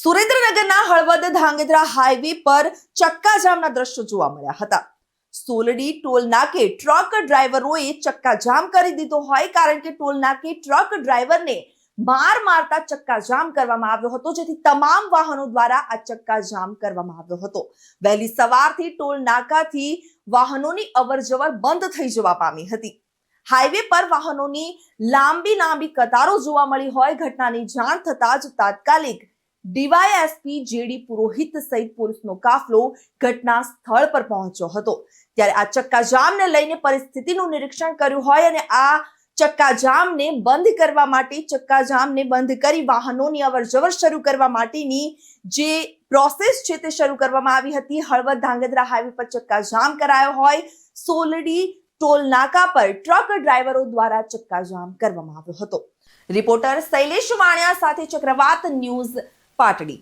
સુરેન્દ્રનગરના હળવદ ધાંગધ્રા હાઈવે પર ચક્કાજામના દ્રશ્યો જોવા મળ્યા હતા. સોલડી, ટોલ નાકે ટ્રક ડ્રાઈવરોએ ચક્કાજામ કરી દીધો હોય કારણ કે ટોલ નાકે ટ્રક ડ્રાઈવરને માર મારતા ચક્કાજામ કરવામાં આવ્યો હતો. જેથી તમામ વાહનો દ્વારા આ ચક્કાજામ કરવામાં આવ્યો હતો. વહેલી સવારથી ટોલ નાકાથી વાહનોની અવરજવર બંધ થઈ જવા પામી હતી. હાઈવે પર વાહનોની લાંબી લાંબી કતારો જોવા મળી હોય. ઘટનાની જાણ થતાં જ તાત્કાલિક ડીવાયએસપી જેડી પુરોહિત સહિત પોલીસનો કાફલો ઘટના સ્થળ પર પહોંચ્યો હતો. ત્યારે આ ચક્કાજામને લઈને પરિસ્થિતિનું નિરીક્ષણ કર્યું હોય અને આ ચક્કાજામને બંધ કરવા માટે, ચક્કાજામને બંધ કરી વાહનોની અવરજવર શરૂ કરવા માટેની જે પ્રોસેસ છે તે શરૂ કરવામાં આવી હતી. હળવદ ધાંગધ્રા હાઈવે પર ચક્કાજામ કરાયો હોય. સોલડી ટોલ નાકા પર ટ્રક ડ્રાઈવરો દ્વારા ચક્કાજામ કરવામાં આવ્યો હતો. રિપોર્ટર શૈલેષ વાણિયા સાથે ચક્રવાત ન્યૂઝ പാറ്റടി